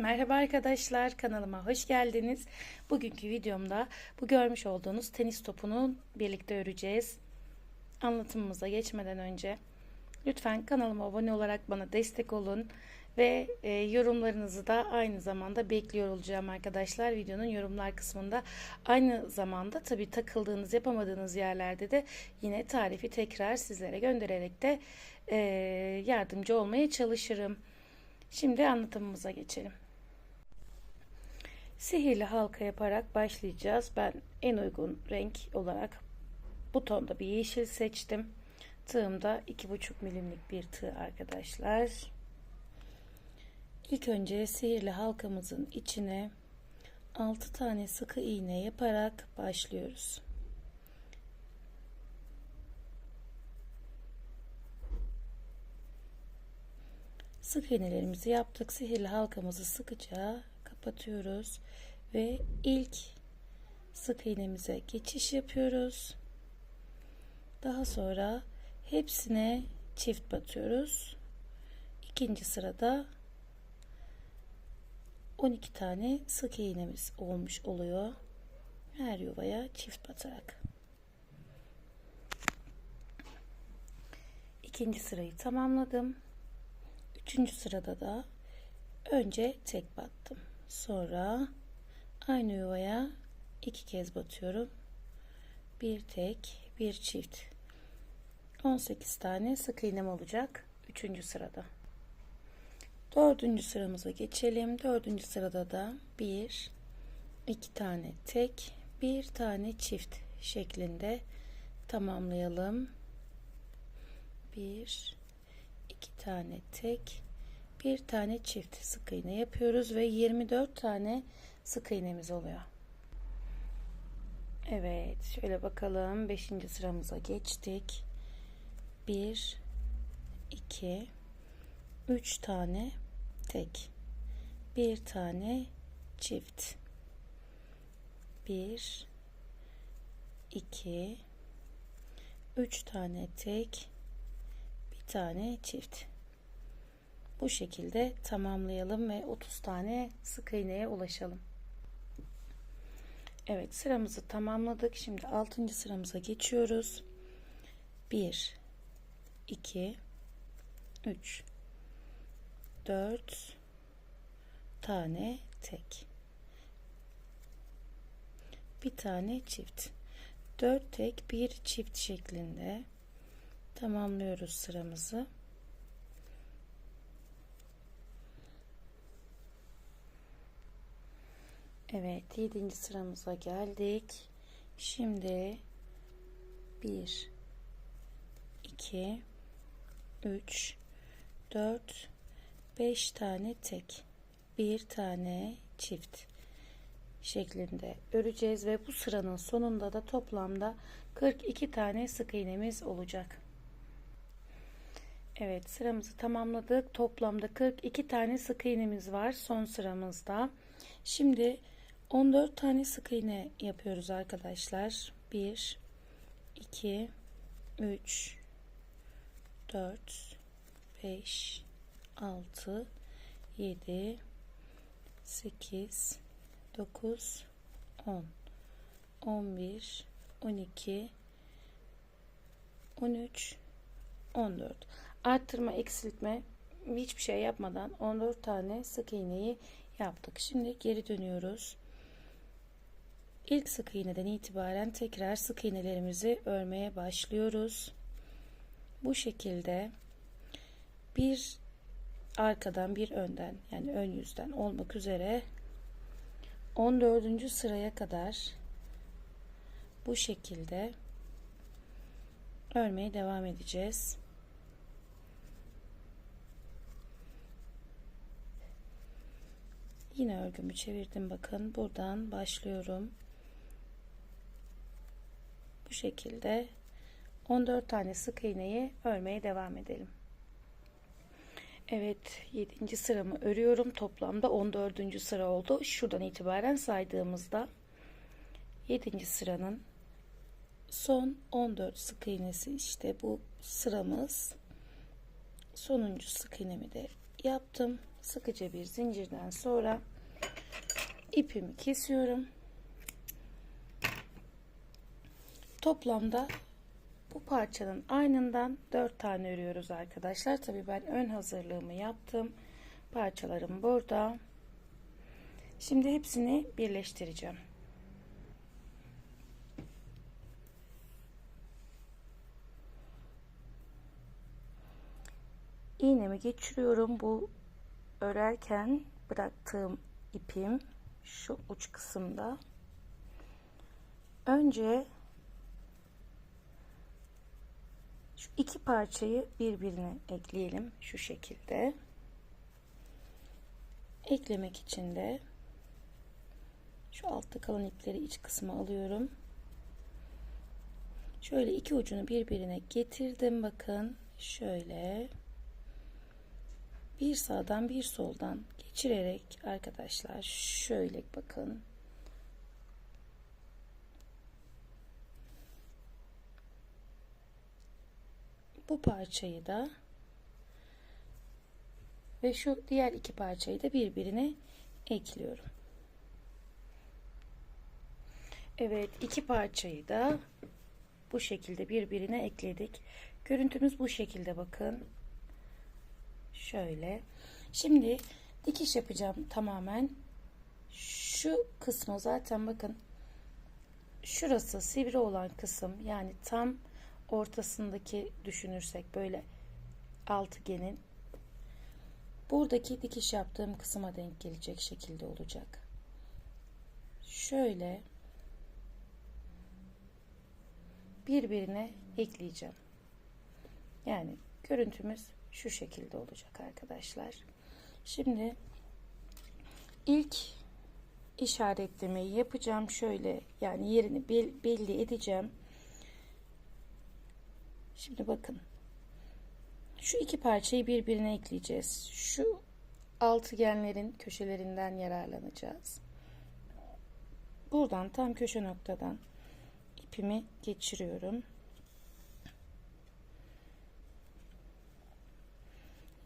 Merhaba arkadaşlar kanalıma hoş geldiniz. Bugünkü videomda bu görmüş olduğunuz tenis topunu birlikte öreceğiz. Anlatımımıza geçmeden önce lütfen kanalıma abone olarak bana destek olun ve e, yorumlarınızı da aynı zamanda bekliyor olacağım arkadaşlar videonun yorumlar kısmında. Aynı zamanda tabi takıldığınız yapamadığınız yerlerde de yine tarifi tekrar sizlere göndererek de e, yardımcı olmaya çalışırım. Şimdi anlatımımıza geçelim. Sihirli halka yaparak başlayacağız. Ben en uygun renk olarak bu tonda bir yeşil seçtim. Tığımda 2,5 milimlik bir tığ arkadaşlar. İlk önce sihirli halkamızın içine 6 tane sıkı iğne yaparak başlıyoruz. Sık iğnelerimizi yaptık. Sihirli halkamızı sıkıca kapatıyoruz ve ilk sık iğnemize geçiş yapıyoruz. Daha sonra hepsine çift batıyoruz. İkinci sırada 12 tane sık iğnemiz olmuş oluyor. Her yuvaya çift batarak. İkinci sırayı tamamladım. Üçüncü sırada da önce tek battım. Sonra aynı yuvaya iki kez batıyorum. Bir tek, bir çift. 18 tane sık iğnem olacak. Üçüncü sırada. Dördüncü sıramıza geçelim. Dördüncü sırada da bir, iki tane tek, bir tane çift şeklinde tamamlayalım. Bir, iki tane tek, bir tane çift sık iğne yapıyoruz ve 24 tane sık iğnemiz oluyor. Evet, şöyle bakalım. 5. sıramıza geçtik. 1 2 3 tane tek. Bir tane çift. 1 2 3 tane tek. Bir tane çift. Bu şekilde tamamlayalım ve 30 tane sık iğneye ulaşalım. Evet sıramızı tamamladık. Şimdi 6. sıramıza geçiyoruz. 1 2 3 4 tane tek. Bir tane çift. 4 tek bir çift şeklinde tamamlıyoruz sıramızı. Evet, 7. sıramıza geldik. Şimdi 1 2 3 4 5 tane tek, bir tane çift şeklinde öreceğiz ve bu sıranın sonunda da toplamda 42 tane sık iğnemiz olacak. Evet, sıramızı tamamladık. Toplamda 42 tane sık iğnemiz var son sıramızda. Şimdi 14 tane sık iğne yapıyoruz arkadaşlar. 1 2 3 4 5 6 7 8 9 10 11 12 13 14 arttırma eksiltme hiçbir şey yapmadan 14 tane sık iğneyi yaptık. Şimdi geri dönüyoruz. İlk sık iğneden itibaren tekrar sık iğnelerimizi örmeye başlıyoruz. Bu şekilde bir arkadan bir önden yani ön yüzden olmak üzere 14. sıraya kadar bu şekilde örmeye devam edeceğiz. Yine örgümü çevirdim bakın buradan başlıyorum. Bu şekilde 14 tane sık iğneyi örmeye devam edelim. Evet 7. sıramı örüyorum. Toplamda 14. sıra oldu. Şuradan itibaren saydığımızda 7. sıranın son 14 sık iğnesi işte bu sıramız. Sonuncu sık iğnemi de yaptım. sıkıca bir zincirden sonra ipimi kesiyorum. Toplamda bu parçanın aynından 4 tane örüyoruz arkadaşlar. Tabii ben ön hazırlığımı yaptım. Parçalarım burada. Şimdi hepsini birleştireceğim. İğnemi geçiriyorum. Bu örerken bıraktığım ipim şu uç kısımda. Önce şu iki parçayı birbirine ekleyelim şu şekilde. Eklemek için de şu altta kalan ipleri iç kısma alıyorum. Şöyle iki ucunu birbirine getirdim bakın. Şöyle bir sağdan bir soldan geçirerek arkadaşlar şöyle bakın. Bu parçayı da ve şu diğer iki parçayı da birbirine ekliyorum. Evet iki parçayı da bu şekilde birbirine ekledik. Görüntümüz bu şekilde bakın. Şöyle. Şimdi dikiş yapacağım tamamen. Şu kısmı zaten bakın. Şurası sivri olan kısım yani tam ortasındaki düşünürsek böyle altıgenin buradaki dikiş yaptığım kısma denk gelecek şekilde olacak. Şöyle birbirine ekleyeceğim. Yani görüntümüz şu şekilde olacak arkadaşlar. Şimdi ilk işaretlemeyi yapacağım. Şöyle yani yerini belli edeceğim. Şimdi bakın. Şu iki parçayı birbirine ekleyeceğiz. Şu altıgenlerin köşelerinden yararlanacağız. Buradan tam köşe noktadan ipimi geçiriyorum.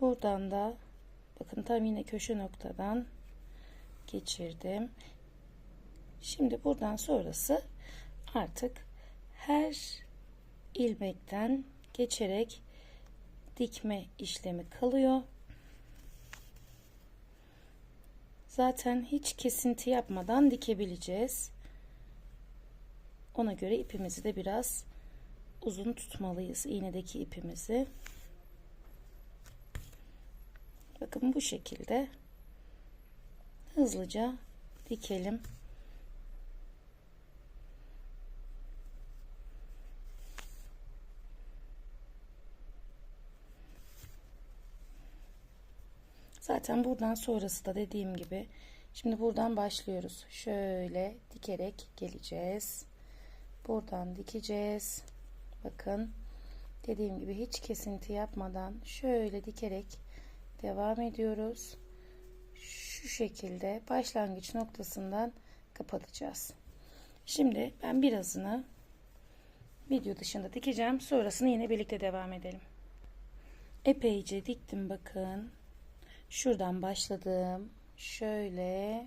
Buradan da bakın tam yine köşe noktadan geçirdim. Şimdi buradan sonrası artık her ilmekten geçerek dikme işlemi kalıyor. Zaten hiç kesinti yapmadan dikebileceğiz. Ona göre ipimizi de biraz uzun tutmalıyız iğnedeki ipimizi. Bakın bu şekilde hızlıca dikelim. Zaten buradan sonrası da dediğim gibi şimdi buradan başlıyoruz. Şöyle dikerek geleceğiz. Buradan dikeceğiz. Bakın dediğim gibi hiç kesinti yapmadan şöyle dikerek devam ediyoruz. Şu şekilde başlangıç noktasından kapatacağız. Şimdi ben birazını video dışında dikeceğim. Sonrasını yine birlikte devam edelim. Epeyce diktim bakın. Şuradan başladım. Şöyle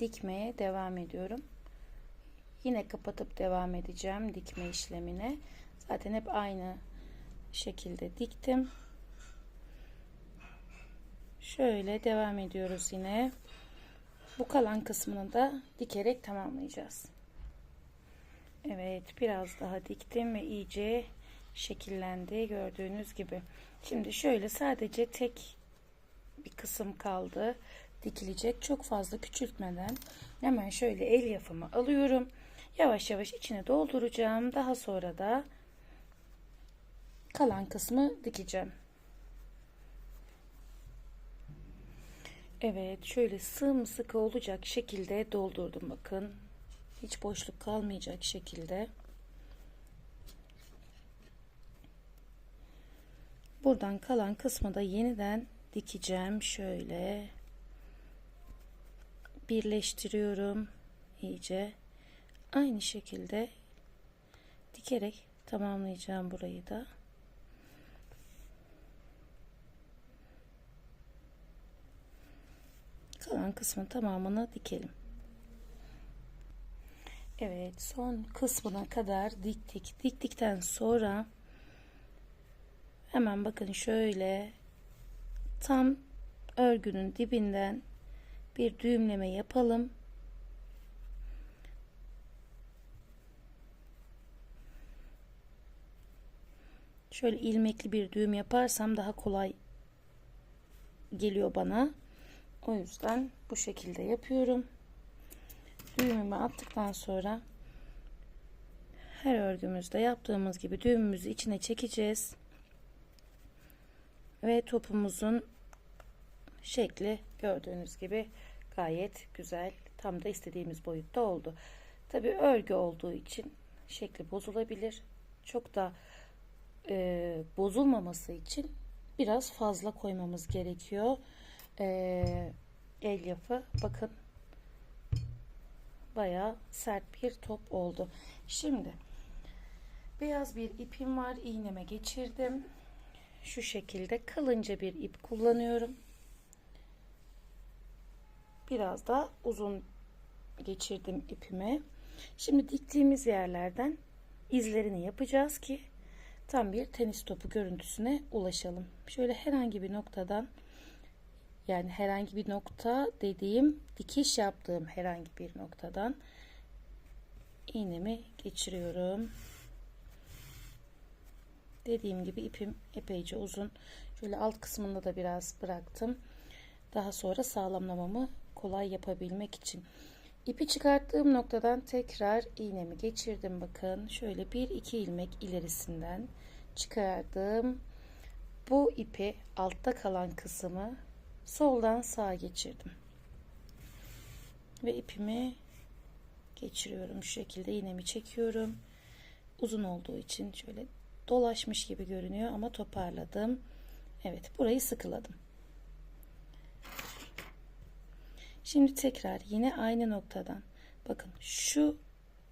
dikmeye devam ediyorum. Yine kapatıp devam edeceğim dikme işlemine. Zaten hep aynı şekilde diktim. Şöyle devam ediyoruz yine. Bu kalan kısmını da dikerek tamamlayacağız. Evet biraz daha diktim ve iyice şekillendi gördüğünüz gibi. Şimdi şöyle sadece tek bir kısım kaldı dikilecek. Çok fazla küçültmeden hemen şöyle el yapımı alıyorum. Yavaş yavaş içine dolduracağım. Daha sonra da kalan kısmı dikeceğim. Evet şöyle sımsıkı olacak şekilde doldurdum bakın. Hiç boşluk kalmayacak şekilde. Buradan kalan kısmı da yeniden dikeceğim. Şöyle birleştiriyorum iyice. Aynı şekilde dikerek tamamlayacağım burayı da. kalan kısmın tamamını dikelim. Evet son kısmına kadar diktik. Diktikten sonra hemen bakın şöyle tam örgünün dibinden bir düğümleme yapalım. Şöyle ilmekli bir düğüm yaparsam daha kolay geliyor bana. O yüzden bu şekilde yapıyorum. Düğümümü attıktan sonra her örgümüzde yaptığımız gibi düğümümüzü içine çekeceğiz. Ve topumuzun şekli gördüğünüz gibi gayet güzel. Tam da istediğimiz boyutta oldu. Tabi örgü olduğu için şekli bozulabilir. Çok da e, bozulmaması için biraz fazla koymamız gerekiyor. E, elyafı bakın bayağı sert bir top oldu. Şimdi beyaz bir ipim var. iğneme geçirdim. Şu şekilde kalınca bir ip kullanıyorum. Biraz da uzun geçirdim ipime. Şimdi diktiğimiz yerlerden izlerini yapacağız ki tam bir tenis topu görüntüsüne ulaşalım. Şöyle herhangi bir noktadan yani herhangi bir nokta dediğim dikiş yaptığım herhangi bir noktadan iğnemi geçiriyorum. Dediğim gibi ipim epeyce uzun. Şöyle alt kısmında da biraz bıraktım. Daha sonra sağlamlamamı kolay yapabilmek için. İpi çıkarttığım noktadan tekrar iğnemi geçirdim. Bakın şöyle bir iki ilmek ilerisinden çıkardım. Bu ipi altta kalan kısmı soldan sağa geçirdim. Ve ipimi geçiriyorum. Şu şekilde iğnemi çekiyorum. Uzun olduğu için şöyle dolaşmış gibi görünüyor ama toparladım. Evet burayı sıkıladım. Şimdi tekrar yine aynı noktadan bakın şu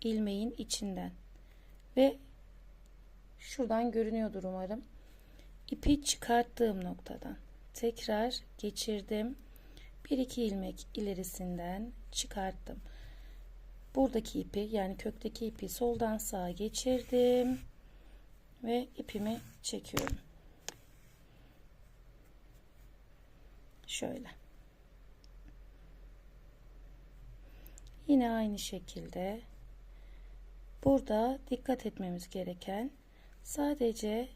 ilmeğin içinden ve şuradan görünüyordur umarım. İpi çıkarttığım noktadan tekrar geçirdim. Bir iki ilmek ilerisinden çıkarttım. Buradaki ipi yani kökteki ipi soldan sağa geçirdim ve ipimi çekiyorum. Şöyle. Yine aynı şekilde burada dikkat etmemiz gereken sadece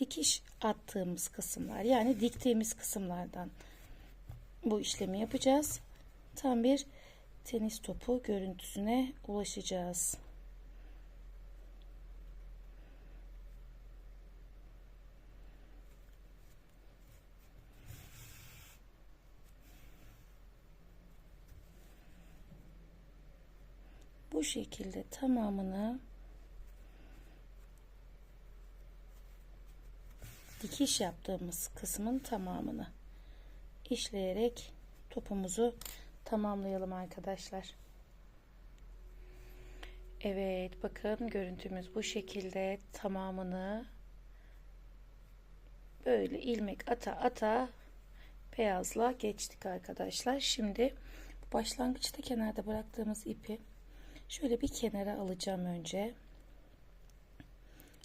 dikiş attığımız kısımlar yani diktiğimiz kısımlardan bu işlemi yapacağız. Tam bir tenis topu görüntüsüne ulaşacağız. Bu şekilde tamamını dikiş yaptığımız kısmın tamamını işleyerek topumuzu tamamlayalım arkadaşlar. Evet bakın görüntümüz bu şekilde tamamını böyle ilmek ata ata beyazla geçtik arkadaşlar. Şimdi başlangıçta kenarda bıraktığımız ipi şöyle bir kenara alacağım önce.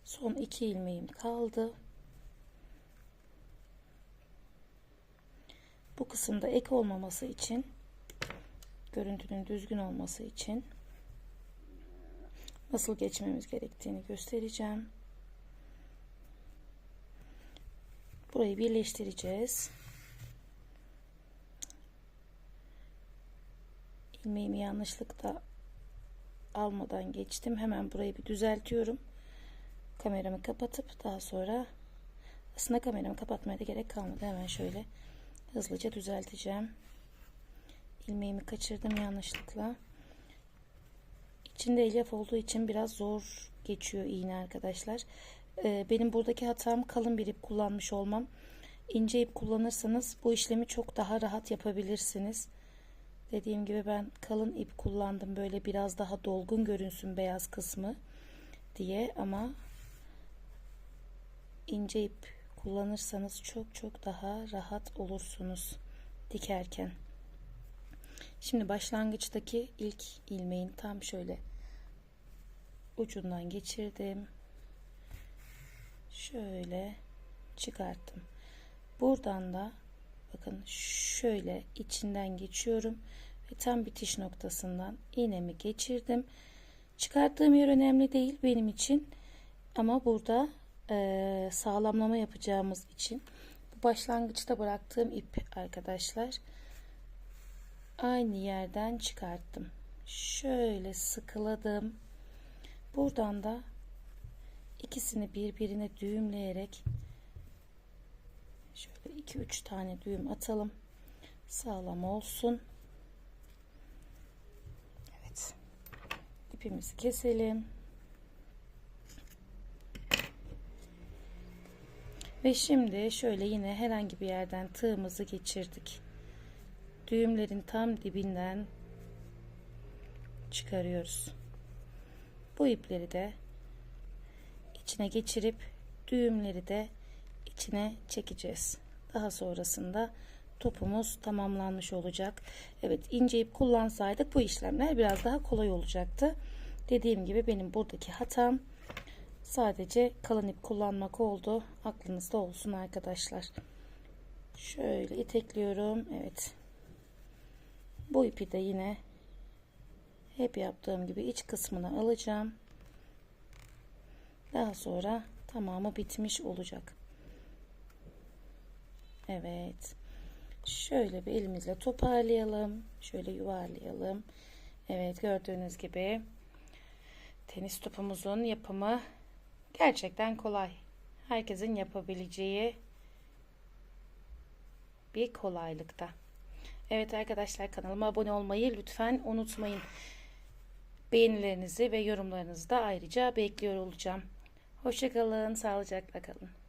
Son iki ilmeğim kaldı. Bu kısımda ek olmaması için görüntünün düzgün olması için nasıl geçmemiz gerektiğini göstereceğim. Burayı birleştireceğiz. ilmeğimi yanlışlıkla almadan geçtim. Hemen burayı bir düzeltiyorum. Kameramı kapatıp daha sonra aslında kameramı kapatmaya da gerek kalmadı. Hemen şöyle hızlıca düzelteceğim. ilmeğimi kaçırdım yanlışlıkla. İçinde elyaf olduğu için biraz zor geçiyor iğne arkadaşlar. Ee, benim buradaki hatam kalın bir ip kullanmış olmam. İnce ip kullanırsanız bu işlemi çok daha rahat yapabilirsiniz. Dediğim gibi ben kalın ip kullandım böyle biraz daha dolgun görünsün beyaz kısmı diye ama ince ip kullanırsanız çok çok daha rahat olursunuz dikerken. Şimdi başlangıçtaki ilk ilmeğin tam şöyle ucundan geçirdim. Şöyle çıkarttım. Buradan da bakın şöyle içinden geçiyorum ve tam bitiş noktasından iğnemi geçirdim. Çıkarttığım yer önemli değil benim için ama burada e, sağlamlama yapacağımız için bu başlangıçta bıraktığım ip arkadaşlar aynı yerden çıkarttım. Şöyle sıkıladım. Buradan da ikisini birbirine düğümleyerek şöyle 2-3 tane düğüm atalım. Sağlam olsun. Evet. İpimizi keselim. Ve şimdi şöyle yine herhangi bir yerden tığımızı geçirdik. Düğümlerin tam dibinden çıkarıyoruz. Bu ipleri de içine geçirip düğümleri de içine çekeceğiz. Daha sonrasında topumuz tamamlanmış olacak. Evet ince ip kullansaydık bu işlemler biraz daha kolay olacaktı. Dediğim gibi benim buradaki hatam sadece kalın ip kullanmak oldu. Aklınızda olsun arkadaşlar. Şöyle itekliyorum. Evet. Bu ipi de yine hep yaptığım gibi iç kısmına alacağım. Daha sonra tamamı bitmiş olacak. Evet. Şöyle bir elimizle toparlayalım. Şöyle yuvarlayalım. Evet gördüğünüz gibi tenis topumuzun yapımı gerçekten kolay. Herkesin yapabileceği bir kolaylıkta. Evet arkadaşlar kanalıma abone olmayı lütfen unutmayın. Beğenilerinizi ve yorumlarınızı da ayrıca bekliyor olacağım. Hoşçakalın, sağlıcakla kalın.